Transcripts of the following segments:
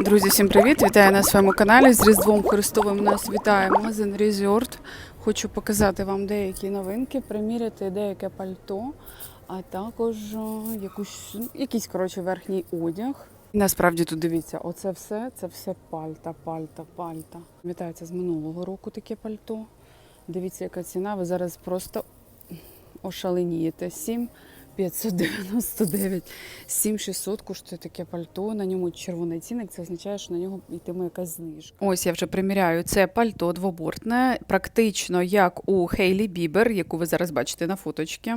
Друзі, всім привіт! Вітаю на своєму каналі. З Різдвом Христовим нас вітає магазин Resort. Хочу показати вам деякі новинки, приміряти деяке пальто, а також якусь, якийсь коротше, верхній одяг. Насправді тут дивіться, оце все, це все пальта, пальта, пальта. Вітається з минулого року таке пальто. Дивіться, яка ціна. Ви зараз просто ошаленієте. 7 599, 7600 коштує таке пальто. На ньому червоний цінник. Це означає, що на нього йтиме якась знижка. Ось я вже приміряю. Це пальто двобортне, практично як у Хейлі Бібер, яку ви зараз бачите на фоточці.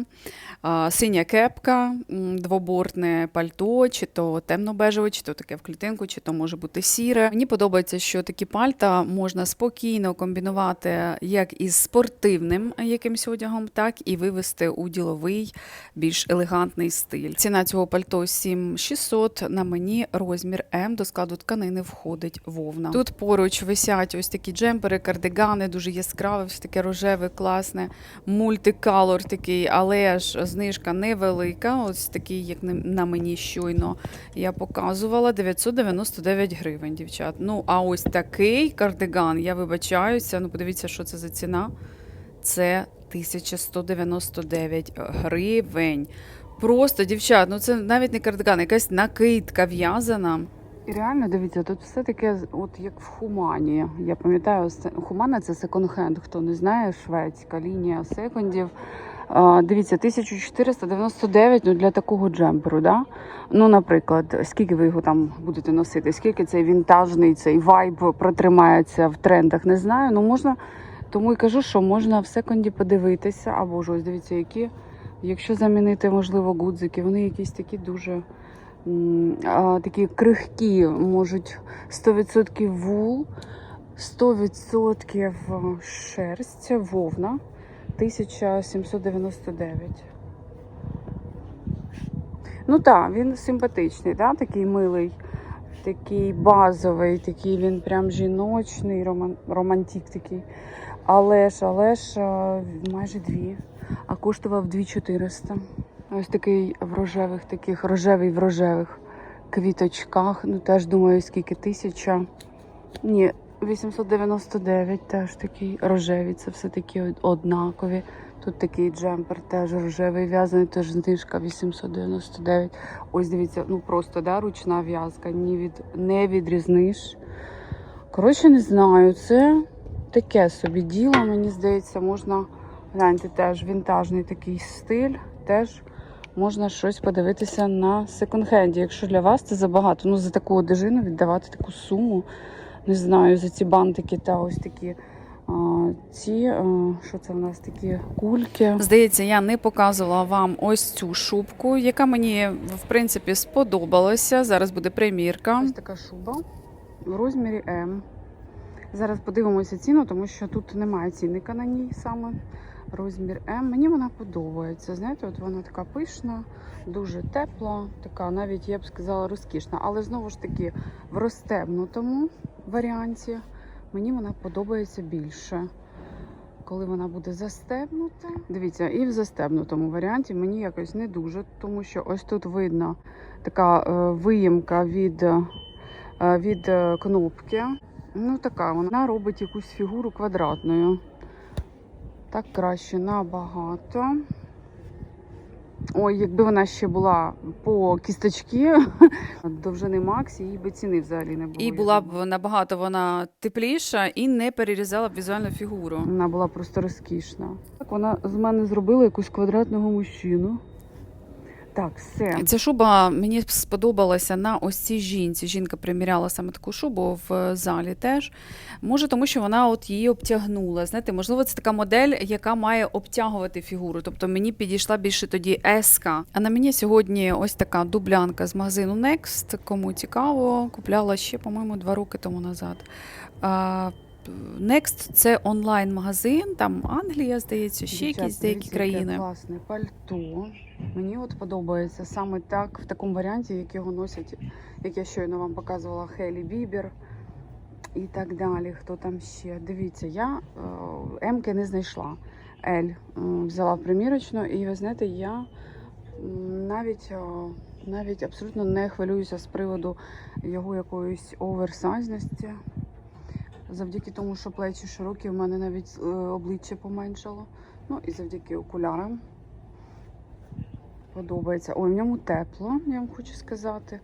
Синя кепка, двобортне пальто, чи то темно-бежеве, чи то таке в клітинку, чи то може бути сіре. Мені подобається, що такі пальта можна спокійно комбінувати як із спортивним якимсь одягом, так і вивести у діловий, більш елегантний стиль. Ціна цього пальто 7600, на мені розмір М, до складу тканини входить вовна. Тут поруч висять ось такі джемпери, кардигани, дуже яскраве, все таке рожеве, класне, мультикалор такий, але ж знижка невелика. Ось такий, як на- мені щойно я показувала, 999 гривень, дівчат. Ну, а ось такий кардиган, я вибачаюся. Ну, подивіться, що це за ціна. Це 1199 гривень. Просто, дівчат, ну це навіть не кардиган, якась накидка в'язана. І реально дивіться, тут все таке, от як в Хумані. Я пам'ятаю, Хумана це секонд-хенд, хто не знає, шведська лінія секондів. Дивіться, 1499 ну, для такого джемперу, да? Ну, наприклад, скільки ви його там будете носити, скільки цей вінтажний, цей вайб протримається в трендах, не знаю. Ну, можна, тому і кажу, що можна в секонді подивитися, або ж ось дивіться, які, якщо замінити, можливо, гудзики, вони якісь такі дуже а, такі крихкі, можуть 100% вул, 100% шерсть, вовна. 1799. Ну так, він симпатичний, да? такий милий, такий базовий, такий він прям жіночний, роман, романтик такий. Але ж, але ж майже дві. А коштував 2400. Ось такий в рожевих, таких рожевий в рожевих квіточках. Ну теж думаю, скільки тисяча. Ні, 899 теж такий рожевий, це все такі однакові. Тут такий джемпер теж рожевий в'язаний, теж знижка 899. Ось дивіться, ну просто да, ручна в'язка, ні від, не відрізниш. Коротше, не знаю, це таке собі діло, мені здається, можна гляньте теж вінтажний такий стиль, теж можна щось подивитися на секонд-хенді. Якщо для вас це забагато, ну за таку одежину віддавати таку суму. Не знаю, за ці бантики та ось такі. Ці, що це в нас такі кульки? Здається, я не показувала вам ось цю шубку, яка мені в принципі сподобалася. Зараз буде примірка. Ось така шуба в розмірі М. Зараз подивимося ціну, тому що тут немає цінника на ній саме. Розмір М. Мені вона подобається. Знаєте, от вона така пишна, дуже тепла, така навіть я б сказала розкішна. Але знову ж таки в розстебнутому варіанті мені вона подобається більше. Коли вона буде застебнута. Дивіться, і в застебнутому варіанті мені якось не дуже, тому що ось тут видно така е, виїмка від, е, від е, кнопки. Ну, така вона робить якусь фігуру квадратною. Так краще набагато. Ой, якби вона ще була по кісточки довжини Макс, її би ціни взагалі не було. І була б набагато вона тепліша і не перерізала б візуальну фігуру. Вона була просто розкішна. Так, вона з мене зробила якусь квадратного мужчину. Так, все. Ця шуба мені сподобалася на ось цій жінці. Жінка приміряла саме таку шубу в залі теж. Може, тому що вона от її обтягнула. Знаєте, можливо, це така модель, яка має обтягувати фігуру. Тобто мені підійшла більше тоді еска. А на мені сьогодні ось така дублянка з магазину Next. Кому цікаво, купляла ще, по-моєму, два роки тому назад. Next це онлайн-магазин, там Англія, здається, ще Дівчат, якісь деякі дивіться, яке країни. Класне пальто. Мені от подобається саме так, в такому варіанті, як його носять, як я щойно вам показувала, Хейлі Бібер і так далі. Хто там ще? Дивіться, я е, М-ки не знайшла. L е, взяла примірочну, і ви знаєте, я навіть е, Навіть абсолютно не хвилююся з приводу його якоїсь оверсайзності. Завдяки тому, що плечі широкі, в мене навіть е, обличчя поменшало. Ну і завдяки окулярам. Подобається. Ой, в ньому тепло, я вам хочу сказати.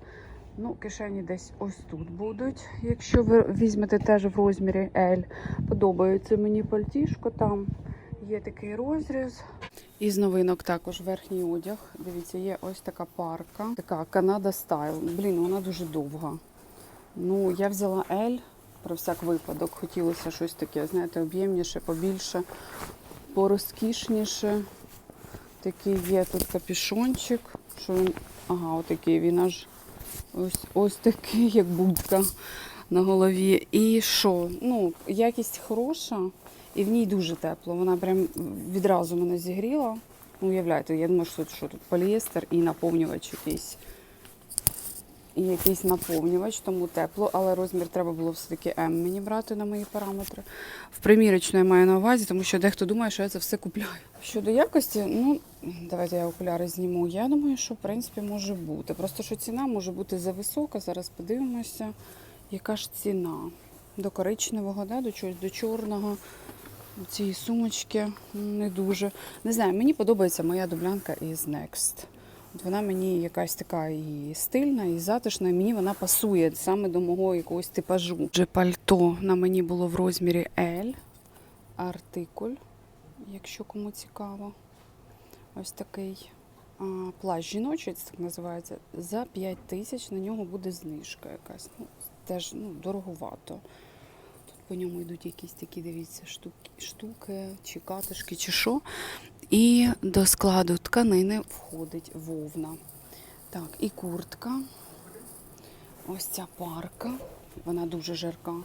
Ну, кишені десь ось тут будуть, якщо ви візьмете теж в розмірі L. Подобається мені пальтішко, там є такий розріз. Із новинок також верхній одяг. Дивіться, є ось така парка. Така Канада Стайл. Блін, вона дуже довга. Ну, я взяла L про всяк випадок. Хотілося щось таке, знаєте, об'ємніше, побільше, порозкішніше. Такий є тут капюшончик. Що він. Ага, отакий він аж ось, ось такий, як будка на голові. І що? Ну, якість хороша, і в ній дуже тепло. Вона прям відразу мене зігріла. Ну, уявляєте, я думаю, що, що тут поліестер і наповнювач якийсь. І якийсь наповнювач, тому тепло, але розмір треба було все-таки М мені брати на мої параметри. В примірочну я маю на увазі, тому що дехто думає, що я це все купляю. Щодо якості, ну давайте я окуляри зніму. Я думаю, що в принципі може бути. Просто що ціна може бути зависока. Зараз подивимося, яка ж ціна. До коричневого, да? до чогось, до чорного. Цієї сумочки не дуже. Не знаю, мені подобається моя дублянка із Next. От вона мені якась така і стильна, і затишна, і мені вона пасує саме до мого якогось типажу. Вже пальто на мені було в розмірі L, артикуль, якщо кому цікаво. Ось такий а, плащ жіночий, це так називається. За 5 тисяч на нього буде знижка якась. Ну, теж ну, дороговато. По ньому йдуть якісь такі, дивіться, штуки, штуки чи катишки, чи що. І до складу тканини входить вовна. Так, і куртка. Ось ця парка. Вона дуже жарка.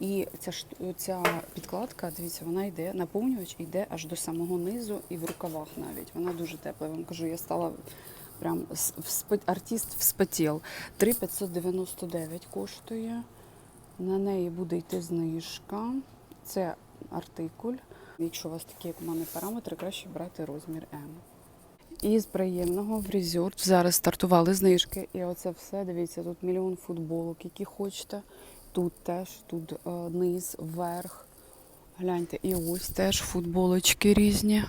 І ця, ця підкладка, дивіться, вона йде, наповнювач йде аж до самого низу і в рукавах навіть. Вона дуже тепла. Я вам кажу, я стала прям артист вспотів. 3,599 коштує. На неї буде йти знижка. Це артикуль. Якщо у вас такі, як у мене параметри, краще брати розмір М. І з приємного в резорт зараз стартували знижки. І оце все, дивіться, тут мільйон футболок, які хочете. Тут теж, тут е, низ, вверх. Гляньте, і ось теж футболочки різні.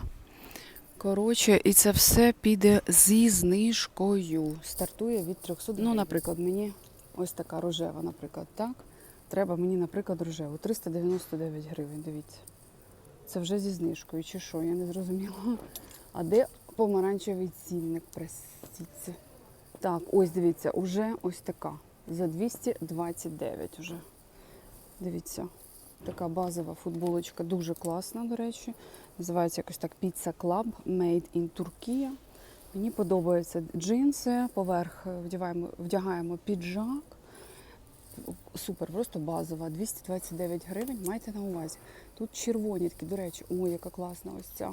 Коротше, і це все піде зі знижкою. Стартує від 300. Ну, наприклад, мені ось така рожева, наприклад, так. Треба мені, наприклад, рожеву. 399 гривень, дивіться. Це вже зі знижкою, чи що, я не зрозуміла. А де помаранчевий цінник? Простіться. Так, ось дивіться, уже ось така. За 229 уже. Дивіться, така базова футболочка, дуже класна, до речі. Називається якось так Pizza Club Made in Turkey. Мені подобаються джинси, поверх вдягаємо, вдягаємо піджак. Супер, просто базова. 229 гривень, майте на увазі. Тут червоні такі, до речі, ой, яка класна ось ця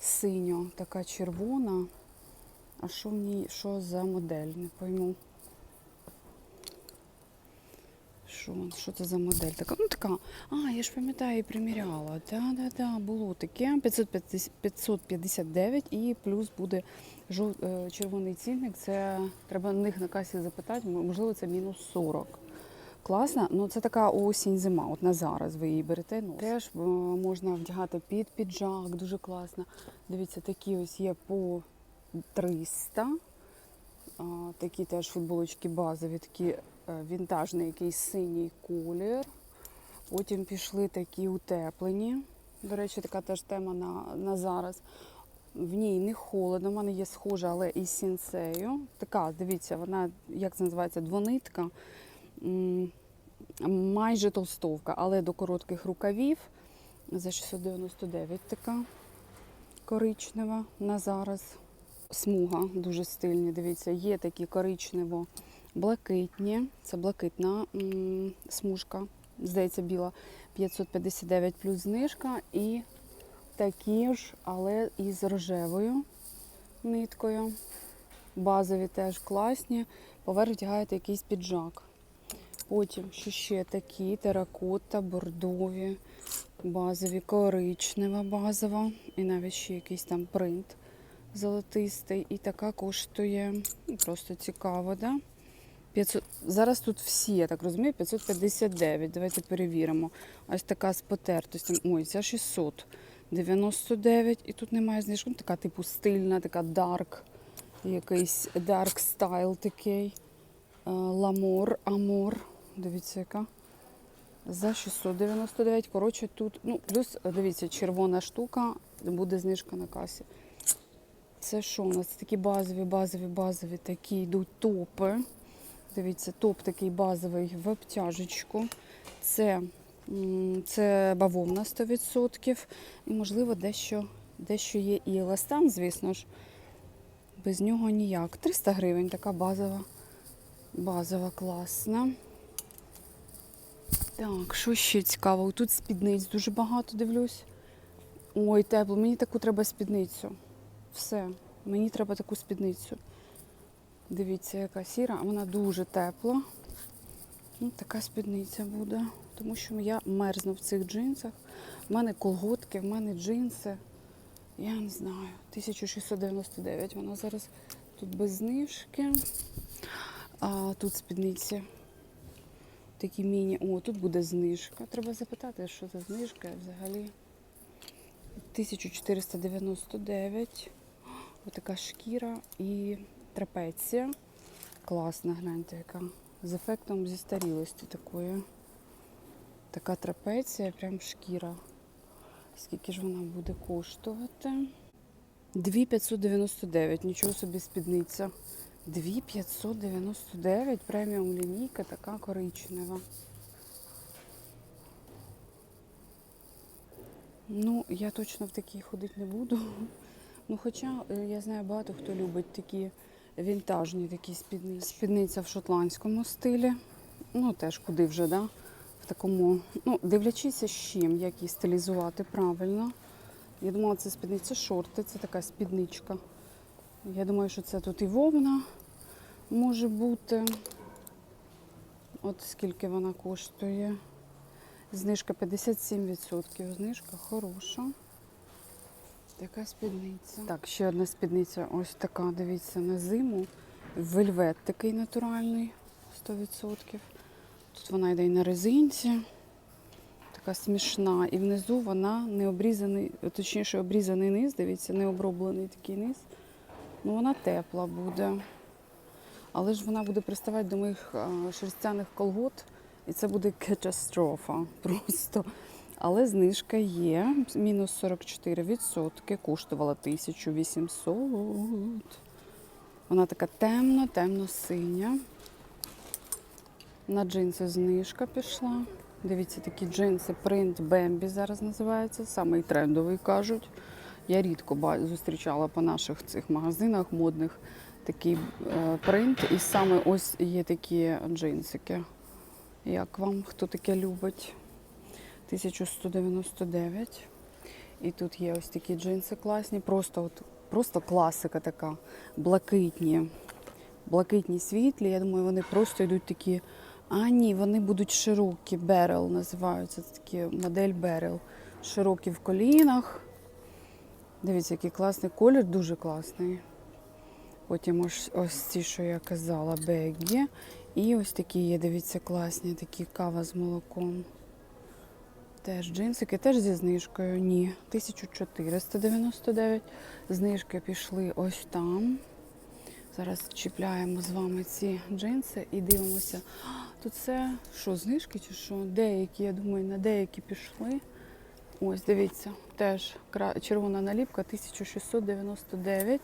синьо, така червона. А що в ній, що за модель? Не пойму. Що, що це за модель? Така, ну така, а, я ж пам'ятаю, і приміряла. Да, да, да, було таке. 550 559 і плюс буде жов, е, червоний цінник. Це треба них на касі запитати, можливо, це мінус 40. Класна, ну це така осінь-зима. От на зараз ви її берете. Ну теж е, можна вдягати під піджак, дуже класно. Дивіться, такі ось є по 300. А, такі теж футболочки базові, такі е, вінтажний якийсь синій колір. Потім пішли такі утеплені. До речі, така теж тема на, на зараз. В ній не холодно, в мене є схожа, але із сінсею. Така, дивіться, вона, як це називається, двонитка. Майже толстовка, але до коротких рукавів. За 699 така коричнева на зараз. Смуга дуже стильні. Дивіться, є такі коричнево-блакитні. Це блакитна смужка. Здається, біла 559 плюс знижка. І такі ж, але із рожевою ниткою. Базові теж класні. Поверх вдягаєте якийсь піджак. Потім що ще такі теракота, бордові, базові, коричнева базова. І навіть ще якийсь там принт золотистий. І така коштує ну, просто цікаво, да? 500... Зараз тут всі, я так розумію, 559. Давайте перевіримо. Ось така з потертостям. Ой, ця 699. І тут немає знижки. Ну, Така типу стильна, така дарк, якийсь дарк стайл такий. Е, Ламор, амор. Дивіться, яка. За 699. Коротше, тут, ну, плюс, дивіться, червона штука, буде знижка на касі. Це що у нас? Такі базові, базові, базові такі йдуть топи. Дивіться, топ такий базовий в обтяжечку. Це, це бавовна 100%. І, можливо, дещо, дещо є і еластан, звісно ж. Без нього ніяк. 300 гривень, така базова, базова класна. Так, що ще цікаво? Тут спідниць дуже багато дивлюсь. Ой, тепло, мені таку треба спідницю. Все, мені треба таку спідницю. Дивіться, яка сіра, вона дуже тепла. Ну, така спідниця буде. Тому що я мерзну в цих джинсах. У мене колготки, в мене джинси. Я не знаю. 1699. Вона зараз тут без знижки. А тут спідниці. Такі міні. О, тут буде знижка. Треба запитати, що за знижка взагалі. 1499. Отака шкіра і трапеція. Класна, гляньте, яка. З ефектом зістарілості такої. Така трапеція, прям шкіра. Скільки ж вона буде коштувати? 2599, нічого собі спідниця. 2599, преміум лінійка, така коричнева. Ну, я точно в такій ходити не буду. Ну, хоча е, я знаю багато хто любить такі вінтажні такі спідниці. Спідниця в шотландському стилі. Ну, теж куди вже, да? В такому, ну, дивлячись з чим, як її стилізувати правильно. Я думала, це спідниця шорти, це така спідничка. Я думаю, що це тут і вовна може бути. От скільки вона коштує. Знижка 57%. Знижка хороша. Така спідниця. Так, ще одна спідниця. Ось така, дивіться, на зиму. Вельвет такий натуральний, 100%. Тут вона йде і на резинці. Така смішна. І внизу вона не обрізаний, точніше, обрізаний низ, дивіться, не оброблений такий низ. Ну, вона тепла буде. Але ж вона буде приставати до моїх шерстяних колгот, і це буде катастрофа просто. Але знижка є. Мінус 44%. Коштувала 1800. Вона така темна, темно-синя. На джинси знижка пішла. Дивіться, такі джинси принт Бембі зараз називається. Самий трендовий кажуть. Я рідко зустрічала по наших цих магазинах модних такий е, принт. І саме ось є такі джинсики. Як вам, хто таке любить? 1199. І тут є ось такі джинси класні. Просто, от, просто класика така. Блакитні. Блакитні світлі. Я думаю, вони просто йдуть такі. А, ні, вони будуть широкі. Берел називаються. Це такі модель Берел. Широкі в колінах. Дивіться, який класний колір, дуже класний. Потім ось, ось ці, що я казала, бегі. І ось такі є, дивіться, класні, такі кава з молоком. Теж джинсики, теж зі знижкою. Ні, 1499. Знижки пішли ось там. Зараз чіпляємо з вами ці джинси і дивимося. Тут це що, знижки чи що? Деякі, я думаю, на деякі пішли. Ось, дивіться, теж червона наліпка 1699.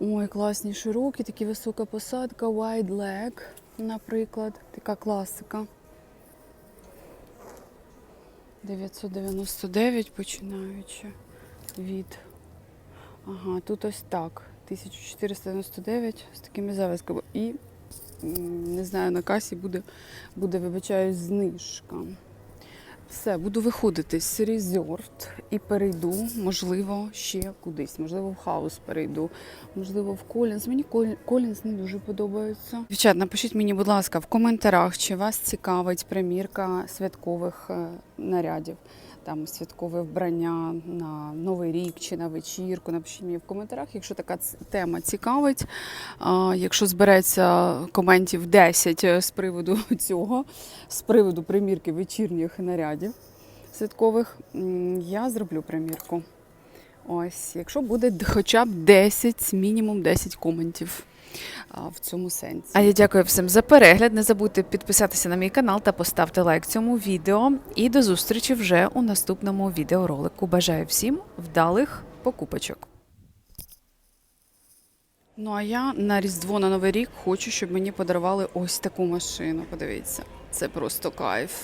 Ой, класні широкі, такі висока посадка, wide leg, наприклад, така класика. 999 починаючи від. Ага, тут ось так. 1499 з такими завязками. І не знаю, на касі буде, буде вибачаюсь, знижка. Все, буду виходити з резорт і перейду, можливо, ще кудись. Можливо, в хаус перейду, можливо, в Колінс. Мені Колінс не дуже подобається. Дівчат, напишіть мені, будь ласка, в коментарях, чи вас цікавить примірка святкових е, нарядів. Там святкове вбрання на Новий рік чи на вечірку. Напишіть мені в коментарях, якщо така тема цікавить. Якщо збереться коментів 10 з приводу цього, з приводу примірки вечірніх нарядів святкових, я зроблю примірку. Ось, якщо буде хоча б 10, мінімум 10 коментів в цьому сенсі. А я дякую всім за перегляд. Не забудьте підписатися на мій канал та поставити лайк цьому відео. І до зустрічі вже у наступному відеоролику. Бажаю всім вдалих покупочок. Ну а я на Різдво на Новий рік хочу, щоб мені подарували ось таку машину. Подивіться, це просто кайф.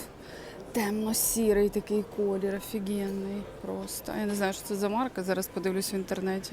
Темно-сірий такий колір, офігенний просто. Я не знаю, що це за марка. Зараз подивлюсь в інтернеті.